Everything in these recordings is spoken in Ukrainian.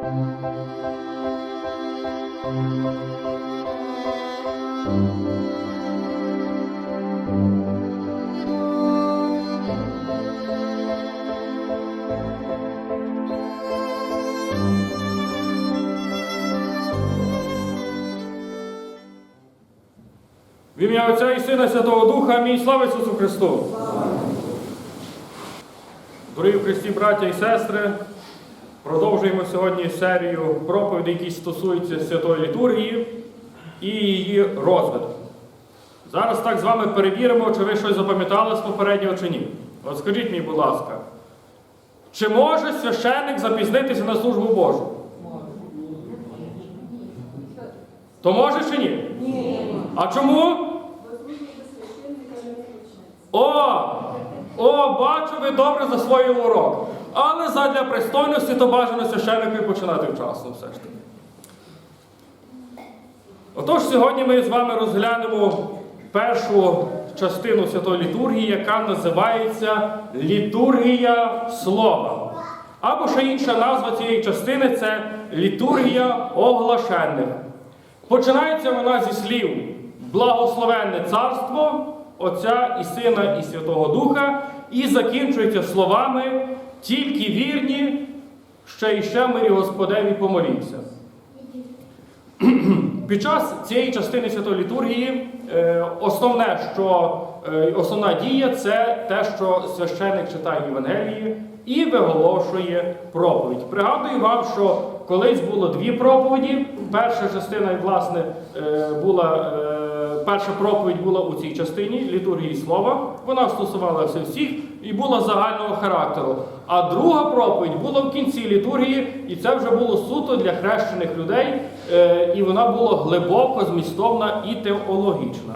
В ім'я Отця і Сина Святого Духа, амінь. Слава Ісусу Христу! Дорогі Христі, браття і сестри, продовжуємо сьогодні серію проповідей, які стосуються Святої Літургії і її розвитку. Зараз так з вами перевіримо, чи ви щось запам'ятали з попереднього чи ні. От скажіть мені, будь ласка, чи може священник запізнитися на службу Божу? То може чи ні? А чому? О! О, бачу, ви добре засвоїли урок. Але задля пристойності то бажано священникові починати вчасно все ж таки. Отож, сьогодні ми з вами розглянемо першу частину святої літургії, яка називається Літургія Слова. Або ще інша назва цієї частини це літургія оглашених. Починається вона зі слів Благословенне царство Отця і Сина і Святого Духа, і закінчується словами тільки вірні, ще і ще мирі Господеві помоліться. Під час цієї частини святої літургії е, основне, що, е, основна дія це те, що священник читає Євангелії і виголошує проповідь. Пригадую вам, що колись було дві проповіді. Перша частина, власне, е, була. Перша проповідь була у цій частині літургії слова. Вона стосувалася всіх і була загального характеру. А друга проповідь була в кінці літургії, і це вже було суто для хрещених людей, е, і вона була глибоко змістовна і теологічна.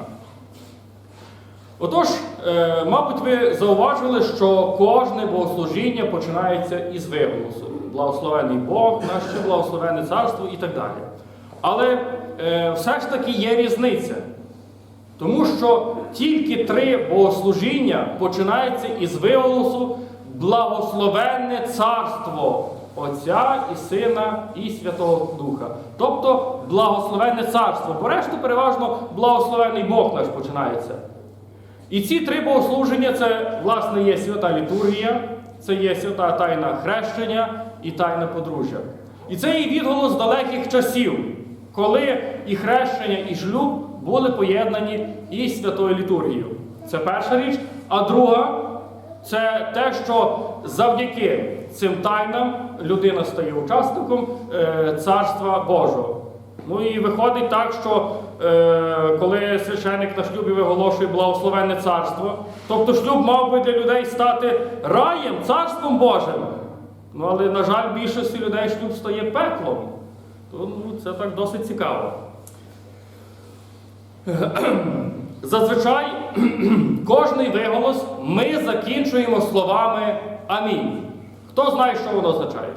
Отож, е, мабуть, ви зауважили, що кожне богослужіння починається із виголосу. Благословений Бог, наше благословенне царство і так далі. Але е, все ж таки є різниця. Тому що тільки три богослужіння починаються із виголосу благословенне царство Отця і Сина і Святого Духа. Тобто благословенне царство. Бо решту переважно благословенний Бог наш починається. І ці три богослуження це, власне, є свята літургія, це є свята тайна хрещення і тайна подружжя. І це є відголос далеких часів, коли і хрещення, і шлюб були поєднані із святою літургією. Це перша річ. А друга це те, що завдяки цим тайнам людина стає учасником е, Царства Божого. Ну і виходить так, що е, коли священник на шлюбі виголошує благословенне царство, тобто шлюб мав би для людей стати раєм, царством Божим. Ну але, на жаль, більшості людей шлюб стає пеклом. То ну, це так досить цікаво. Зазвичай кожний виголос ми закінчуємо словами Амінь. Хто знає, що воно означає?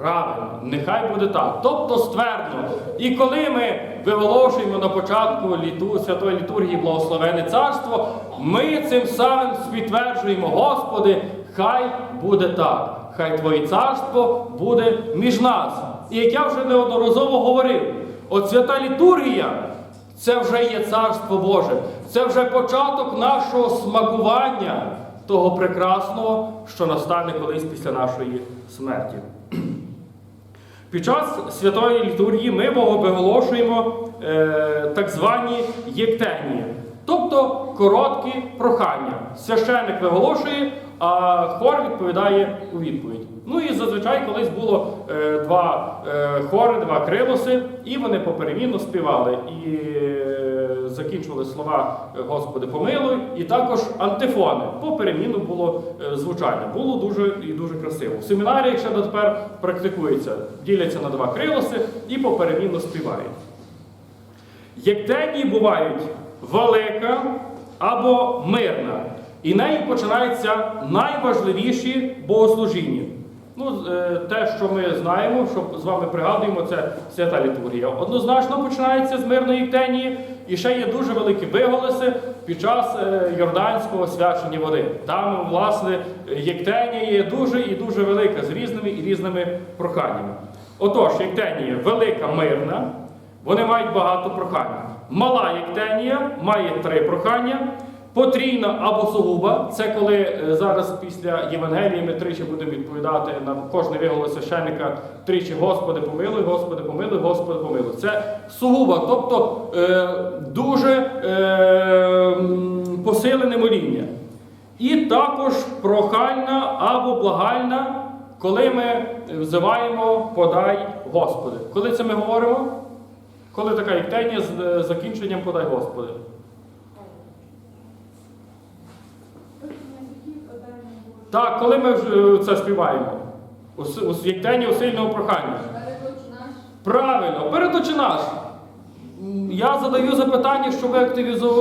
Правильно, нехай буде так. Тобто ствердно. І коли ми виголошуємо на початку літу, Святої літургії Благословене Царство, ми цим самим підтверджуємо, Господи, хай буде так. Хай Твоє царство буде між нас. І як я вже неодноразово говорив, от свята літургія це вже є царство Боже, це вже початок нашого смакування того прекрасного, що настане колись після нашої смерті. Під час святої літургії ми виголошуємо е, так звані єктенії, тобто короткі прохання. Священник виголошує, а хор відповідає у відповідь. Ну і зазвичай колись було е, два е, хори, два крилоси, і вони поперемінно співали. І е, закінчували слова е, Господи помилуй, і також антифони. Поперемінно було е, звучання. Було дуже і дуже красиво. В семінаріях ще дотепер практикується, діляться на два крилоси і поперемінно співають. Єктенії бувають велика або мирна. І нею починаються найважливіші богослужіння. Ну, е, те, що ми знаємо, що з вами пригадуємо, це свята літургія. Однозначно починається з мирної єктенії, і ще є дуже великі виголоси, під час е, Йорданського свячення води. Там, власне, єктенія є дуже і дуже велика з різними і різними проханнями. Отож, єктенія велика, мирна, вони мають багато прохань. Мала єктенія має три прохання. Потрійна або сугуба це коли е, зараз після Євангелії ми тричі будемо відповідати на кожне виголос священника тричі Господи помилуй, Господи помилуй, Господи помилуй. Це сугуба, тобто е, дуже е, посилене моління. І також прохальна або благальна, коли ми взиваємо подай Господи. Коли це ми говоримо? Коли така єктенія з е, закінченням подай Господи. Так, коли ми вже це співаємо? У, с- у єктені у сильного прохання. Правильно, перед очі наш. Я задаю запитання, щоб ви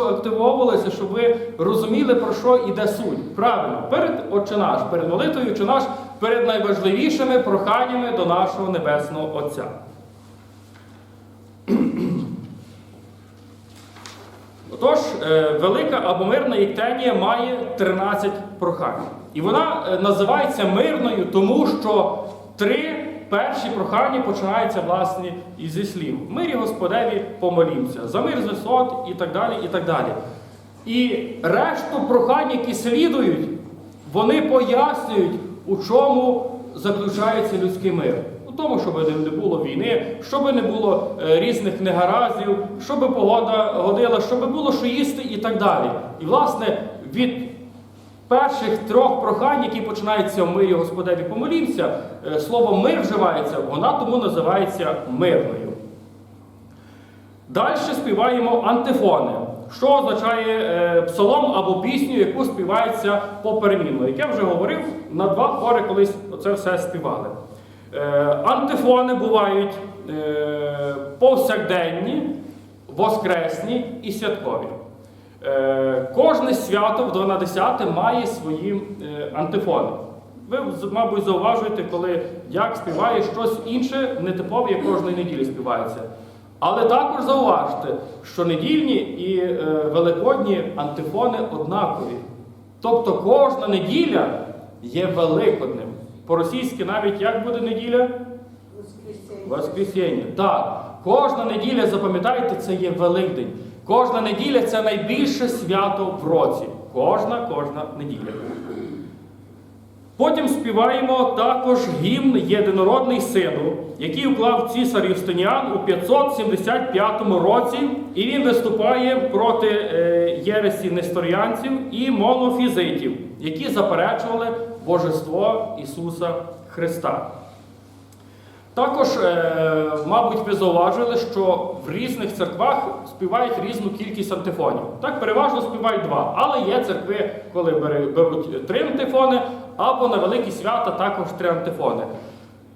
активовувалися, щоб ви розуміли, про що йде суть. Правильно, перед Отче наш, перед молитвою Отче наш, перед найважливішими проханнями до нашого Небесного Отця. Отож, е, велика або мирна єктенія має 13 прохань. І вона е, називається мирною, тому що три перші прохання починаються власне із слів. Мирі Господеві помолімся, за мир висот і так далі. І так далі. І решту прохань, які слідують, вони пояснюють, у чому заключається людський мир. У тому, щоб не було війни, щоб не було е, різних негараздів, щоб погода годила, щоб було що їсти і так далі. І, власне, від перших трьох прохань, які починаються в мирі Господеві помолімся, е, слово мир вживається, вона тому називається мирною. Далі співаємо антифони, що означає е, псалом або пісню, яку співається поперемінно. Як я вже говорив, на два хори колись це все співали. Е, антифони бувають е, повсякденні, воскресні і святкові. Е, кожне свято в 12 має свої антифони. Ви, мабуть, зауважуєте, коли як співає щось інше, нетипове, як кожної неділі співається. Але також зауважте, що недільні і великодні антифони однакові. Тобто кожна неділя є великодним. По-російськи навіть як буде неділя? Воскресіння. Так. Кожна неділя, запам'ятайте, це є Великдень. Кожна неділя це найбільше свято в році. Кожна, кожна неділя. Потім співаємо також гімн Єдинородний Сину, який уклав цісар Юстиніан у 575 році, і він виступає проти е, єресі несторіанців і монофізитів, які заперечували божество Ісуса Христа. Також, е, мабуть, ви зауважили, що в різних церквах співають різну кількість антифонів. Так, переважно співають два. Але є церкви, коли беруть три антифони, або на великі свята також три антифони.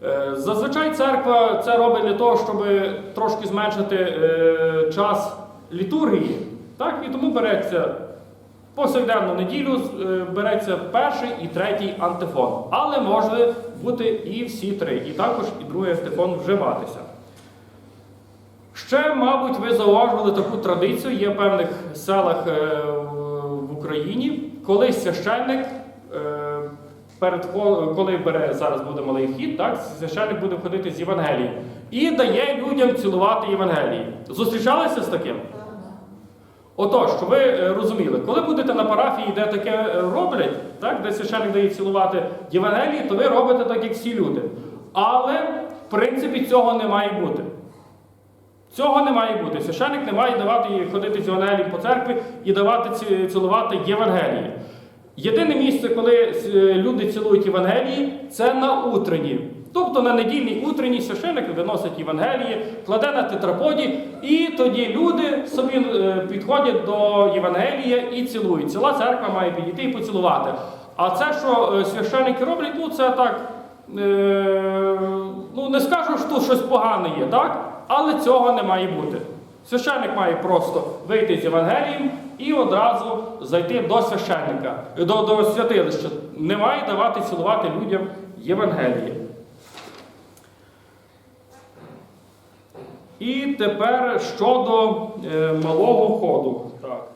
Е, Зазвичай церква це робить для того, щоб трошки зменшити е, час літургії. Так, і тому береться Повсякденну неділю е, береться перший і третій антифон. Але може бути і всі три, і також і другий антифон вживатися. Ще, мабуть, ви зауважували таку традицію, є в певних селах е, в- Україні, коли священник, е, перед, коли бере зараз буде малий вхід, так, священник буде входити з Євангелії і дає людям цілувати Євангелії. Зустрічалися з таким? Отож, щоб ви е, розуміли, коли будете на парафії, де таке е, роблять, так, де священник дає цілувати Євангелії, то ви робите так, як всі люди. Але, в принципі, цього не має бути. Цього не має бути. Священник не має давати ходити з Євангелієм по церкві і давати цілувати Євангелії. Єдине місце, коли е, люди цілують Євангелії, це на утренні. Тобто на недільній утренній священик виносить Євангелії, кладе на тетраподі, і тоді люди собі е, підходять до Євангелія і цілують. Ціла церква має підійти і поцілувати. А це, що е, священики роблять, ну це так. Е, ну не скажу, що тут щось погане є, так? Але цього не має бути. Священник має просто вийти з Євангелієм і одразу зайти до священника, до, до святилища. Не має давати цілувати людям Євангеліє. І тепер щодо е, малого ходу. Так.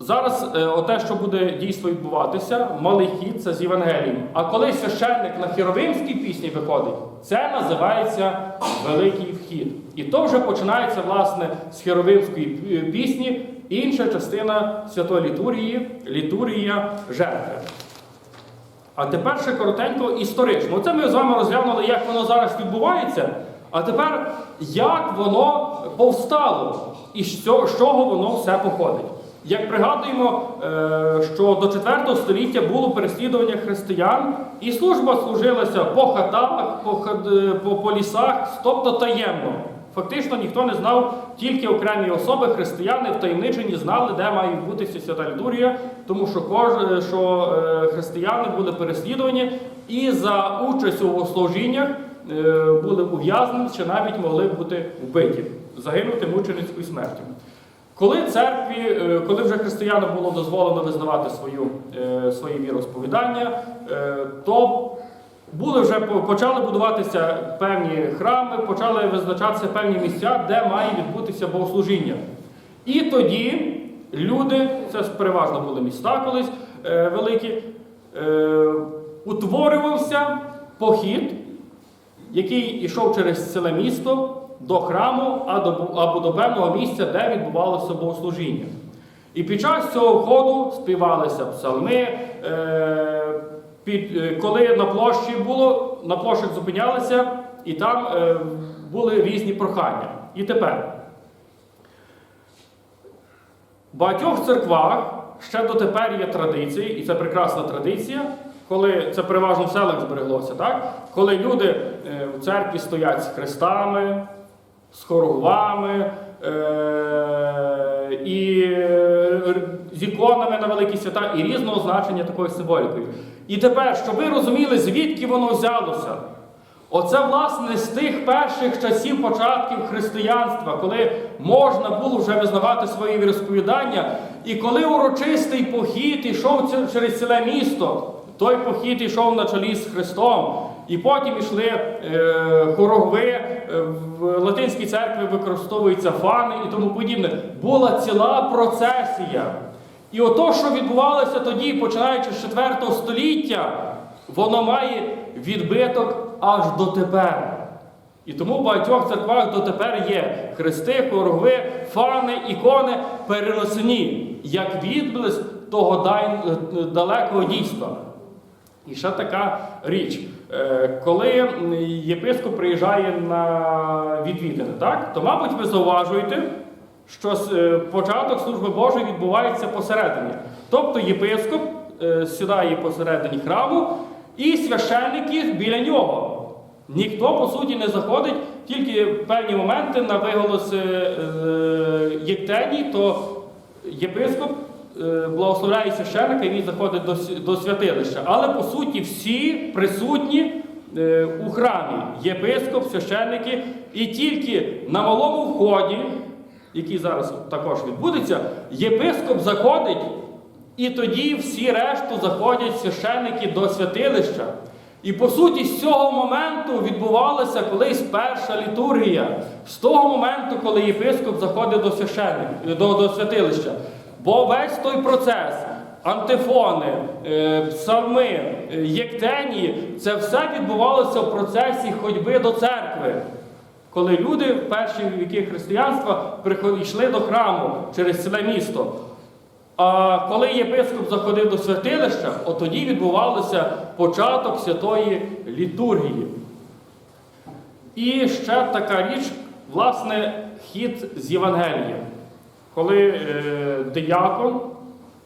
Зараз е, оте, що буде дійство відбуватися, малий хід це з Євангелієм. А коли священник на хіровимській пісні виходить, це називається Великий вхід. І то вже починається власне з хіровимської е, пісні, інша частина святої літургії, літургія жертви. А тепер ще коротенько історично. Оце ми з вами розглянули, як воно зараз відбувається. А тепер як воно повстало і з чого воно все походить. Як пригадуємо, е, що до 4 століття було переслідування християн, і служба служилася по хатах, по, лісах, тобто таємно. Фактично ніхто не знав, тільки окремі особи, християни втаємничені знали, де має відбутися свята літургія, тому що, кож, що е, християни були переслідувані і за участь у богослужіннях е, були ув'язнені чи навіть могли бути вбиті, загинути мученицькою смертю. Коли церкві, е, коли вже християнам було дозволено визнавати свою, е, свої віросповідання, е, то були вже почали будуватися певні храми, почали визначатися певні місця, де має відбутися богослужіння. І тоді люди, це переважно були міста колись е, великі, е, утворювався похід, який йшов через ціле місто до храму або до певного місця, де відбувалося богослужіння. І під час цього входу співалися псалми. Е, е, коли на площі було, на площах зупинялися, і там е, були різні прохання. І тепер. В багатьох церквах ще дотепер є традиції, і це прекрасна традиція, коли це переважно в селах збереглося, так? коли люди е, в церкві стоять з хрестами, з хоругвами е- і е, з іконами на великі свята, і різного значення такою символікою. І тепер, щоб ви розуміли, звідки воно взялося. Оце, власне, з тих перших часів початків християнства, коли можна було вже визнавати свої віросповідання, і коли урочистий похід ішов ці- через ціле місто, той похід ішов на чолі з Христом, і потім йшли е, хорогви, е, в латинській церкві використовуються фани і тому подібне. Була ціла процесія. І ото, що відбувалося тоді, починаючи з 4 століття, воно має відбиток аж дотепер. І тому в багатьох церквах дотепер є хрести, хорогви, фани, ікони перенесені, як відблиск того далекого дійства. І ще така річ, Е, коли єпископ приїжджає на відвідини, так, то, мабуть, ви зауважуєте, що е, початок служби Божої відбувається посередині. Тобто єпископ е, сідає посередині храму, і священники біля нього. Ніхто, по суті, не заходить, тільки в певні моменти на виголос е, то єпископ благословляє священника і він заходить до, до святилища. Але по суті всі присутні е, у храмі єпископ, священники, і тільки на малому вході, який зараз також відбудеться, єпископ заходить, і тоді всі решту заходять священники до святилища. І по суті, з цього моменту відбувалася колись перша літургія. З того моменту, коли єпископ заходить до священника, до, до святилища. Бо весь той процес, антифони, е, псалми, е, єктенії, це все відбувалося в процесі ходьби до церкви. Коли люди в перші віки християнства йшли до храму через ціле місто. А коли єпископ заходив до святилища, от тоді відбувався початок святої літургії. І ще така річ, власне, хід з Євангелія. Коли е, диякон,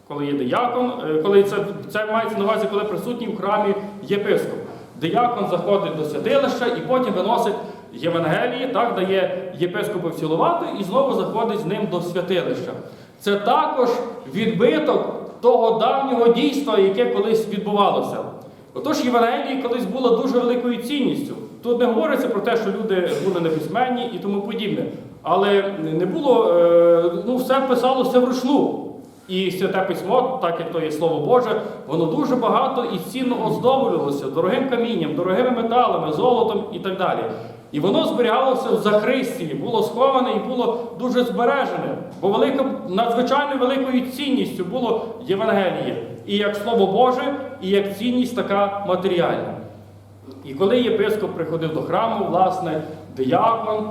коли є диякон, е, коли це, це мається на увазі, коли присутній в храмі єпископ. Диякон заходить до святилища і потім виносить Євангеліє, так, дає єпископу вцілувати і знову заходить з ним до святилища. Це також відбиток того давнього дійства, яке колись відбувалося. Отож, Євангеліє колись було дуже великою цінністю. Тут не говориться про те, що люди були неписьменні і тому подібне. Але не було, е, ну, все писалося вручну. І святе письмо, так як то є Слово Боже, воно дуже багато і цінно оздоблювалося дорогим камінням, дорогими металами, золотом і так далі. І воно зберігалося в Захристії, було сховане і було дуже збережене, бо велика, надзвичайно великою цінністю було Євангеліє. І як Слово Боже, і як цінність така матеріальна. І коли єпископ приходив до храму, власне, диякон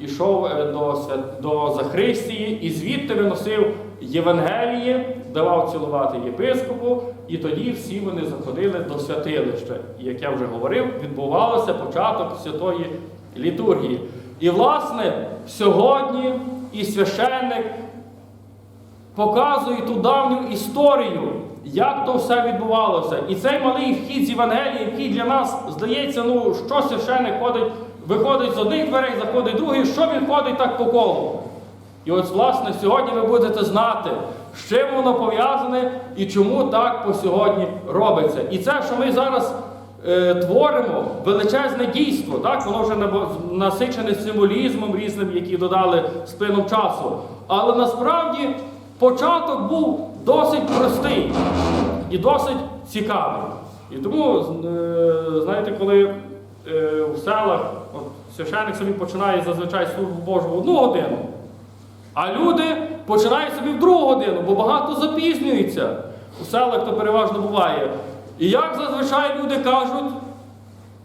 ішов е, до, до Захристії і звідти виносив Євангеліє, давав цілувати єпископу, і тоді всі вони заходили до святилища. І як я вже говорив, відбувався початок святої літургії. І, власне, сьогодні і священник показує ту давню історію, як то все відбувалося. І цей малий вхід з Євангелії, який для нас здається, ну що священник ходить, виходить з одних дверей, заходить з других, що він ходить так по колу. І от, власне, сьогодні ви будете знати, з чим воно пов'язане і чому так по сьогодні робиться. І це, що ми зараз е, творимо, величезне дійство, так? воно вже насичене символізмом різним, який додали з часу. Але насправді початок був досить простий і досить цікавий. І тому, е, знаєте, коли в селах от, священник собі починає зазвичай службу Божу в одну годину. А люди починають собі в другу годину, бо багато запізнюються. У селах то переважно буває. І як зазвичай люди кажуть,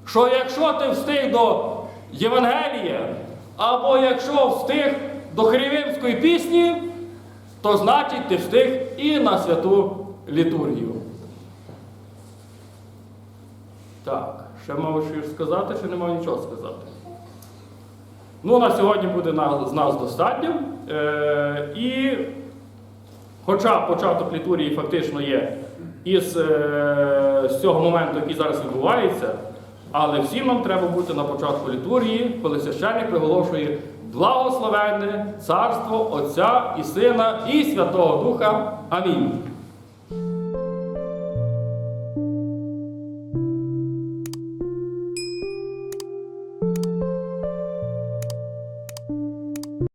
що якщо ти встиг до Євангелія, або якщо встиг до Херівимської пісні, то значить ти встиг і на святу літургію. Так, ще мав щось сказати, чи не мав нічого сказати? Ну, на сьогодні буде з нас достатньо. Е, і хоча початок літургії фактично є із е, з цього моменту, який зараз відбувається, але всім нам треба бути на початку літургії, коли священник виголошує благословенне царство Отця і Сина і Святого Духа. Амінь.